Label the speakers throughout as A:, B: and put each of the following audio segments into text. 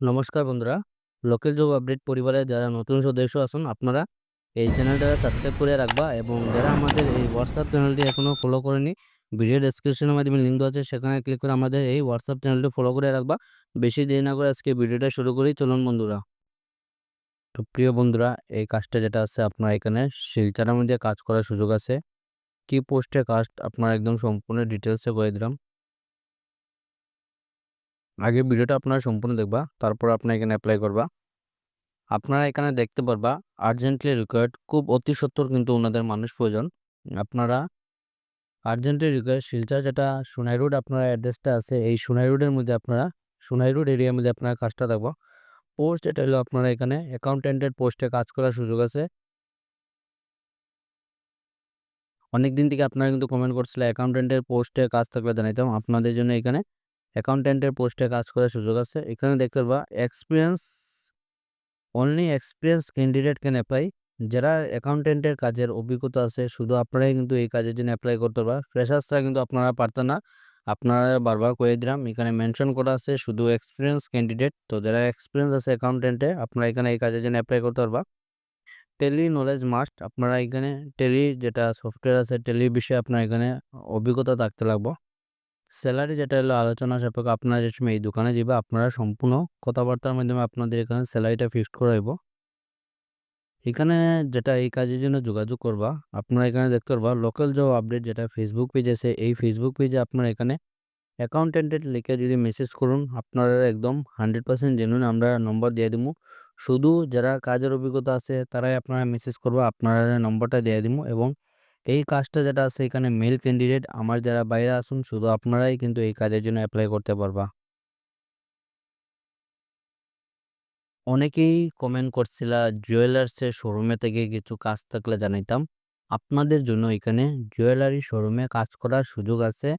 A: নমস্কার বন্ধুরা, local job update পরিবারের যারা নতুন সদস্য আসুন আপনারা, এই চ্যানেলটা সাবস্ক্রাইব করে রাখবা এবং যারা আমাদের এই হোয়াটসঅ্যাপ চ্যানেলটি এখনও ফলো করেনি ভিডিও ডেসক্রিপশনের মাধ্যমে লিঙ্ক দেওয়া আছে, সেখানে ক্লিক করে আমাদের এই হোয়াটসঅ্যাপ চ্যানেলটি ফলো করে রাখবা। বেশি দেরি না করে আজকে ভিডিওটা শুরু করি, চলুন বন্ধুরা। তো প্রিয় বন্ধুরা, এই কাজটা যেটা আছে আপনার এখানে, শিলচারের মধ্যে কাজ করার সুযোগ আছে। কি পোস্টে কাজ আপনার একদম সম্পূর্ণ ডিটেলসে করে দিলাম। আগে ভিডিওটা আপনারা সম্পূর্ণ দেখবা, তারপর আপনারা এখানে অ্যাপ্লাই করবা। আপনারা এখানে দেখতে পারবা আর্জেন্টলি রিকোয়ার্ড খুব অতি সত্বর কিন্তু ওনাদের মানুষ প্রয়োজন। আপনারা আর্জেন্টলি রিকোয়ার্ড শিলচর যেটা সোনাই রোড আপনার অ্যাড্রেসটা আছে, এই সোনাই রোডের মধ্যে আপনারা সোনাই রোড এরিয়ার মধ্যে আপনারা কাজটা দেখব। পোস্ট এটা হলো আপনারা এখানে অ্যাকাউন্টেন্টের পোস্টে কাজ করার সুযোগ আছে। অনেক দিন থেকে আপনারা কিন্তু কমেন্ট করছিল অ্যাকাউন্টেন্টের পোস্টে কাজ থাকলে জানাইতাম। আপনাদের জন্য এখানে অ্যাকাউন্টেন্টের পোস্টে কাজ করার সুযোগ আছে। এখানে দেখতে পারবা experience only experience candidate can apply যারা অ্যাকাউন্টেন্টের কাজের অভিজ্ঞতা আছে, শুধু আপনারাই কিন্তু এই কাজের জন্য অ্যাপ্লাই করতে পারবা। ফ্রেশার্সরা কিন্তু আপনারা পারতেন না। আপনারা বারবার করে দিলাম, এখানে মেনশন করা আছে, শুধু এক্সপিরিয়েন্স ক্যান্ডিডেট তো যারা এক্সপিরিয়েন্স আছে অ্যাকাউন্টেন্টে আপনারা এখানে এই কাজের জন্য অ্যাপ্লাই করতে পারবা। টেলি নলেজ মাস্ট আপনারা এখানে টেলি যেটা সফটওয়্যার আছে টেলি বিষয়ে আপনার এখানে অভিজ্ঞতা থাকতে লাগবো। স্যালারি যেটা হলো আলোচনা সাপেক্ষে আপনারা যে সময় এই দোকানে যাবে আপনারা সম্পূর্ণ কথাবার্তার মাধ্যমে আপনাদের এখানে স্যালারিটা ফিক্সড করাইব এখানে যেটা এই কাজের জন্য যোগাযোগ করবা, আপনারা এখানে দেখতে পারবা লোকাল জব আপডেট যেটা ফেসবুক পেজ আছে, এই ফেসবুক পেজে আপনারা এখানে অ্যাকাউন্টেন্টের লিখে যদি মেসেজ করুন, আপনারা একদম হান্ড্রেড পার্সেন্ট জেনুইন আমরা নম্বর দিয়ে দিব শুধু যারা কাজের অভিজ্ঞতা আছে, তারাই আপনারা মেসেজ করবা, আপনারা নম্বরটা দিয়ে দিব এবং এই কাজটা যেটা আছে এখানে মেল ক্যান্ডিডেট আমার যারা বাইরে আসুন, শুধু আপনারাই কিন্তু এই কাজের জন্য অ্যাপ্লাই করতে পারবা। অনেকেই কমেন্ট করছিল জুয়েলার্সের শোরুমে থেকে কিছু কাজ থাকলে জানাইতাম। আপনাদের জন্য এখানে জুয়েলারি শোরুমে কাজ করার সুযোগ আছে।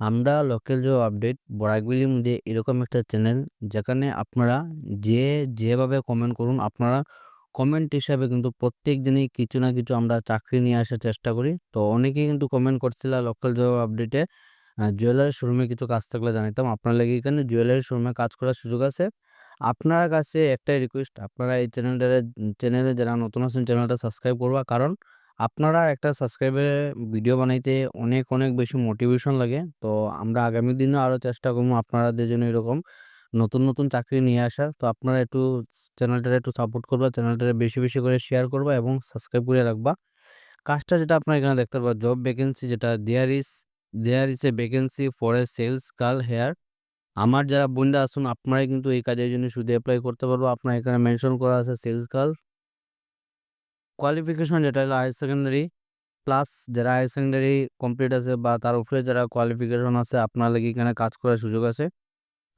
A: আমরা লোকাল জব আপডেট বরাকবিলির মধ্যে এরকম একটা চ্যানেল যেখানে আপনারা যে, যেভাবে কমেন্ট করুন, আপনারা কমেন্ট হিসাবে কিন্তু প্রত্যেক দিনই কিছু না কিছু আমরা চাকরি নিয়ে আসার চেষ্টা করি। তো অনেকেই কিন্তু কমেন্ট করছিল লোকাল জব আপডেটে জুয়েলারি শোরুমে কিছু কাজ থাকলে জানাইতাম। আপনার লাগে এখানে জুয়েলারি শোরুমে কাজ করার সুযোগ আছে? আপনার কাছে একটাই রিকোয়েস্ট আপনারা এই চ্যানেলটারে চ্যানেলে যারা নতুন আছেন চ্যানেলটা সাবস্ক্রাইব করবা। কারণ আপনারা একটা সাবস্ক্রাইবে ভিডিও বানাইতে অনেক অনেক বেশি মোটিভেশন লাগে। তো আমরা আগামী দিনে আরও চেষ্টা করব আপনাদের জন্য এরকম। নতুন নতুন চাকরি নিয়ে আসার তো আপনারা একটু চ্যানেলটারে একটু সাপোর্ট করবা চ্যানেলটারে বেশি বেশি করে শেয়ার করবা এবং সাবস্ক্রাইব করে রাখবা। কাজটা যেটা আপনারা এখানে দেখতে পারবা জব ভ্যাকেন্সি যেটা there is there is a vacancy for a sales call here আমার যারা বোনরা আসুন আপনারাই কিন্তু এই কাজের জন্য শুধু অ্যাপ্লাই করতে পারব। আপনার এখানে মেনশন করা আছে সেলস গার্ল কোয়ালিফিকেশন যেটা হলো হায়ার সেকেন্ডারি প্লাস যারা হায়ার সেকেন্ডারি কমপ্লিট আছে বা তার উপরে যারা কোয়ালিফিকেশন আছে আপনার লাগে এখানে কাজ করার সুযোগ আছে।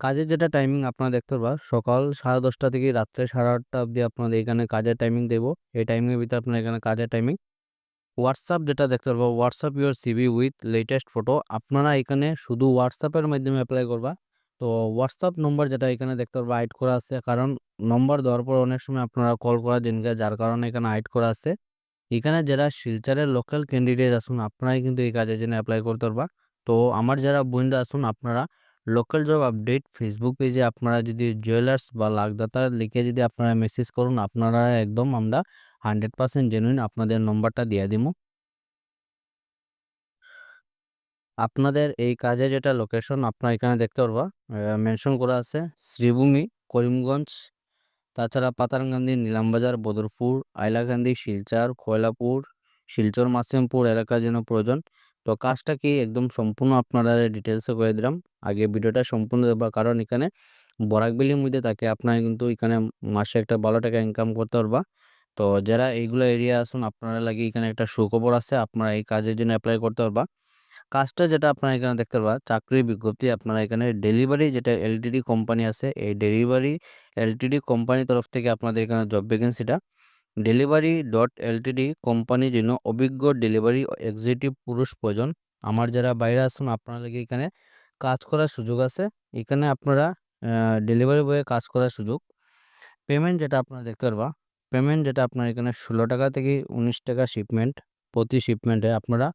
A: কাজের যেটা টাইমিং আপনারা দেখতে পারবা, সকাল সাড়ে দশটা থেকে রাত্রে সাড়ে আটটা অবধি আপনাদের এখানে কাজের টাইমিং দেবো। এই টাইমিংয়ের ভিতরে আপনার এখানে কাজের টাইমিং হোয়াটসঅ্যাপ যেটা দেখতে পারব WhatsApp your CV with latest photo আপনারা এখানে শুধু হোয়াটসঅ্যাপের মাধ্যমে অ্যাপ্লাই করবা। তো হোয়াটসঅ্যাপ নম্বর যেটা এখানে দেখতে পারব হাইড করা আছে। কারণ নম্বর দেওয়ার পর অনেক সময় আপনারা কল করা দিনকে যার কারণে এখানে হাইড করা আছে। এখানে যারা শিলচারের লোকাল ক্যান্ডিডেট আসুন, আপনারাই কিন্তু এই কাজের জন্য অ্যাপ্লাই করতে পারবা। তো আমার যারা বোনরা আসুন, আপনারা লোকাল জব আপডেট ফেসবুক পেজে আপনারা যদি জুয়েলার্স বা লাখদাতার লিখে যদি আপনারা মেসেজ করুন, আপনারা একদম আমরা হান্ড্রেড পার্সেন্ট জেনুইন আপনাদের নম্বরটা দিয়ে দিব। আপনাদের এই কাজে যেটা লোকেশন আপনার এখানে দেখতে পারবা মেনশন করা আছে শ্রীভূমি, করিমগঞ্জ, তাছাড়া পাতারকান্দি নীলামবাজার, বদরপুর, আইলাকান্দি, শিলচর কয়লাপুর শিলচর, মাসিমপুর এলাকা যেন প্রয়োজন। তো কাজটা কি একদম সম্পূর্ণ আপনারা ডিটেলসে করে দিলাম। আগে ভিডিওটা সম্পূর্ণ দেবা কারণ এখানে বরাকবিলির মধ্যে থাকে, আপনারা কিন্তু এখানে মাসে একটা ভালো টাকা ইনকাম করতে পারবা। তো যারা এইগুলো এরিয়া আসুন আপনারা লাগে এখানে একটা সুখবর আছে, আপনারা এই কাজের জন্য অ্যাপ্লাই করতে পারবা। কাজটা যেটা আপনারা এখানে দেখতে পারবা চাকরির বিজ্ঞপ্তি, আপনারা এখানে ডেলিভারি যেটা এলটিডি কোম্পানি আছে, এই ডেলিভারি এলটিডি কোম্পানির তরফ থেকে আপনাদের এখানে job ভ্যাকেন্সিটা delivery dot L T D কোম্পানির জন্য অভিজ্ঞ ডেলিভারি এক্সিকিউটিভ পুরুষ প্রয়োজন। আমার যারা বাইরে আসুন আপনারা লাগে এখানে কাজ করার সুযোগ আছে। এখানে আপনারা ডেলিভারি বয়ে কাজ করার সুযোগ। পেমেন্ট যেটা আপনারা দেখতে পারবা, পেমেন্ট যেটা আপনার এখানে ষোলো টাকা থেকে উনিশ টাকা শিপমেন্ট, প্রতি শিপমেন্টে আপনারা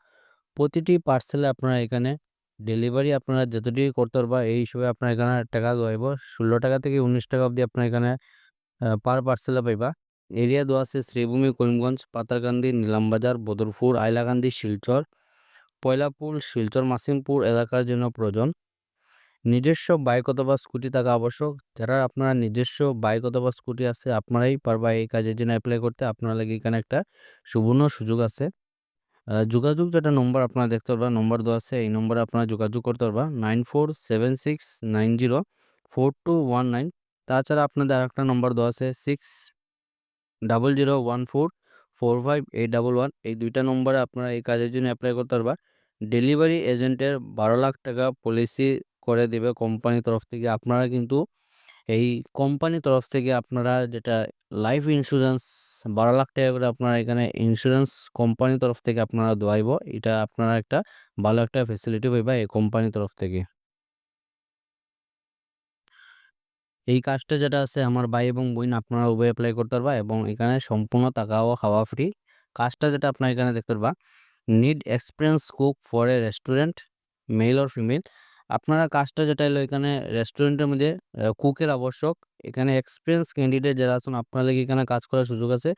A: প্রতিটি পার্সেলে আপনারা এখানে ডেলিভারি আপনারা যতটুকু করতে পারবা, এই হিসেবে আপনার এখানে টাকা দেওয়াইব ষোলো টাকা থেকে উনিশ টাকা অবধি আপনার এখানে পার পার্সেলে পাইবা। এরিয়া দেওয়া আছে শ্রীভূমি, করিমগঞ্জ, পাতারকান্দি, নীলামবাজার, বদরপুর আইলাকান্দি শিলচর। পয়লাপুর শিলচর, মাসিমপুর এলাকার জন্য প্রয়োজন। নিজস্ব বাইক অথবা স্কুটি থাকা আবশ্যক। যারা আপনারা নিজস্ব বাইক অথবা স্কুটি আছে, আপনারাই পারবা এই কাজের জন্য অ্যাপ্লাই করতে। আপনার লাগে এখানে একটা সুবর্ণ সুযোগ আছে। যোগাযোগ যেটা নম্বর আপনারা দেখতে পারবা নম্বর দেওয়া আছে। এই নম্বরে আপনারা যোগাযোগ করতে পারবা। Nine four seven six nine zero four two one nine. তাছাড়া আপনাদের আরেকটা নম্বর দেওয়া আছে six double zero one four four five eight double one এই দুইটা নম্বরে আপনারা এই কাজের জন্য অ্যাপ্লাই করতে পারবা। ডেলিভারি এজেন্টের বারো লাখ টাকা পলিসি করে দেবে কোম্পানির তরফ থেকে। আপনারা কিন্তু এই কোম্পানির তরফ থেকে আপনারা যেটা লাইফ ইন্স্যুরেন্স বারো লাখ টাকা করে আপনারা এখানে ইন্স্যুরেন্স কোম্পানির তরফ থেকে আপনারা দোয়াইব এটা আপনারা একটা ভালো একটা ফেসিলিটি পাইবা এই কোম্পানির তরফ থেকে। এই কাজটা যেটা আছে আমার ভাই এবং বোন আপনারা উভয় অ্যাপ্লাই করতে পারবা এবং এখানে সম্পূর্ণ টাকা ও খাওয়া ফ্রি কাজটা যেটা আপনার এখানে দেখতে পারবা। Need experience cook for a restaurant male or female আপনারা কাজটা যেটা এলো এখানে রেস্টুরেন্টের মধ্যে কুকের আবশ্যক। এখানে এক্সপিরিয়েন্স ক্যান্ডিডেট যারা আছেন আপনারা এখানে কাজ করার সুযোগ আছে।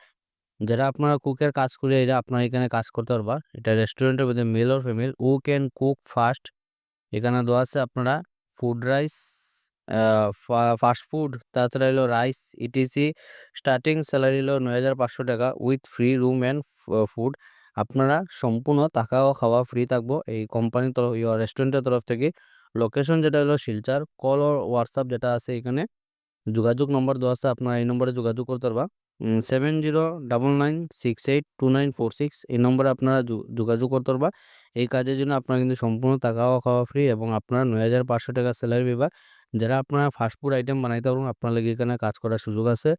A: যারা আপনারা কুকের কাজ করে এরা আপনারা এখানে কাজ করতে পারবা। এটা রেস্টুরেন্টের মধ্যে মেল অর ফিমেল ও ক্যান কুক ফাস্ট এখানে দেওয়া আছে আপনারা ফুড রাইস ফাস্ট ফুড তাছাড়া হলো রাইস ইটিসি স্টার্টিং স্যালারি হলো নয় হাজার পাঁচশো টাকা with free room and food আপনারা সম্পূর্ণ টাকা ও খাওয়া ফ্রি থাকব। এই কোম্পানির তরফ রেস্টুরেন্টের তরফ থেকে। লোকেশন যেটা হলো শিলচার কল ও হোয়াটসঅ্যাপ যেটা আছে এখানে। যোগাযোগ নম্বর দেওয়া আছে, আপনারা এই নম্বরে যোগাযোগ করতে পারবা। Seven zero double nine six eight two nine four six এই নম্বরে আপনারা যোগাযোগ করতে পারবা। এই কাজের জন্য আপনারা কিন্তু সম্পূর্ণ টাকা খাওয়া ফ্রি এবং আপনারা নয় হাজার পাঁচশো টাকা স্যালারি পাবা যারা আপনারা ফাস্টফুড আইটেম বানাইতে পারবেন আপনার লাগে এখানে কাজ করার সুযোগ আছে।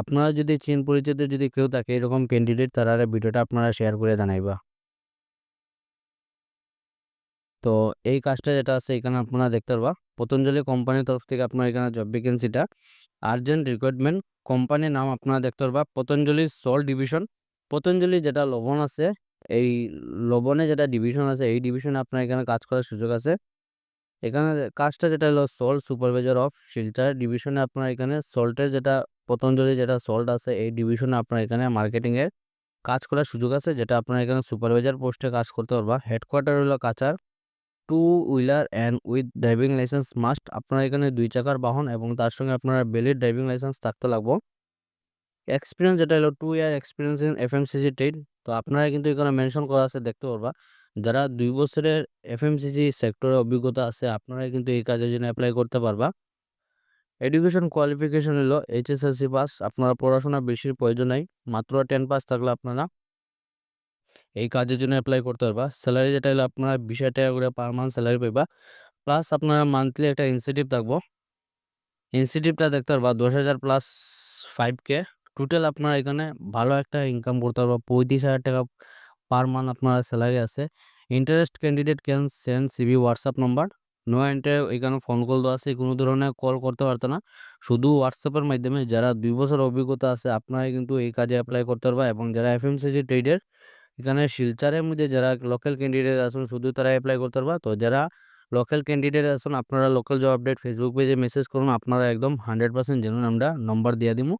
A: আপনারা যদি চিন পরিচিত যদি কেউ থাকে, এরকম ক্যান্ডিডেট তারা ভিডিওটা আপনারা শেয়ার করে জানাইবা। তো এই কাজটা যেটা আছে, এখানে আপনারা দেখতে পারবা। পতঞ্জলি কোম্পানির তরফ থেকে আপনার এখানে জব ভ্যাকেন্সিটা আর্জেন্ট রিক্রুটমেন্ট কোম্পানির নাম আপনারা দেখতে পারবা। পতঞ্জলি সল ডিভিশন পতঞ্জলি যেটা লবণ আছে, এই লবণে যেটা ডিভিশন আছে, এই ডিভিশনে আপনার এখানে কাজ করার সুযোগ আছে। এখানে কাজটা যেটা হলো সল্ট সুপারভাইজার অফ শিলচার ডিভিশনে আপনার এখানে সল্টের যেটা পতঞ্জলি যেটা সল্ট আছে, এই ডিভিশনে আপনার এখানে মার্কেটিংয়ের কাজ করার সুযোগ আছে, যেটা আপনার এখানে সুপারভাইজার পোস্টে কাজ করতে পারবা। হেডকোয়ার্টার হলো Cachar two wheeler and with driving licence must আপনার এখানে দুই চাকার বাহন এবং তার সঙ্গে আপনার ভ্যালিড ড্রাইভিং লাইসেন্স থাকতে লাগবো। এক্সপিরিয়েন্স যেটা হলো two year experience in F M C G trade তো আপনারা কিন্তু এখানে মেনশন করা আছে, দেখতে পারবা। যারা দুই বছরের এফএমসিজি সেক্টরে অভিজ্ঞতা আছে আপনারা কিন্তু এই কাজের জন্য অ্যাপ্লাই করতে পারবা। এডুকেশন কোয়ালিফিকেশন হলো এইচএসএলসি পাস আপনারা পড়াশোনা বেশি প্রয়োজন নাই, মাত্র টেন পাস থাকলে আপনারা এই কাজের জন্য অ্যাপ্লাই করতে পারবা। স্যালারি যেটা হলো আপনারা বিশ টাকা করে পার মান্থ স্যালারি পাইবা প্লাস আপনারা মান্থলি একটা ইনসেন্টিভ থাকব। ইনসেন্টিভটা দেখতে পারবা, দশ হাজার প্লাস ফাইভ কে টোটাল আপনারা এখানে ভালো একটা ইনকাম করতে পারবা, পঁয়ত্রিশ হাজার টাকা পার মান্থ আপনার স্যালারি আছে। Interest candidate can send CV WhatsApp number no enter এখানে ফোন কল দেওয়া আছে। কোনো ধরনের কল করতে পারতো না। শুধু হোয়াটসঅ্যাপের মাধ্যমে যারা দুই বছর অভিজ্ঞতা আছে আপনারা কিন্তু এই কাজে অ্যাপ্লাই করতে পারবা। এবং যারা এফ এফএমসিজি ট্রেডের এখানে শিলচারের মধ্যে যারা লোকাল ক্যান্ডিডেট আছেন, শুধু তারা অ্যাপ্লাই করতে পারবা। তো যারা লোকাল ক্যান্ডিডেট আছেন, আপনারা লোকাল জব আপডেট ফেসবুক পেজে মেসেজ করুন। আপনারা একদম হান্ড্রেড পার্সেন্ট জেনুন আমরা নম্বর দিয়ে দিব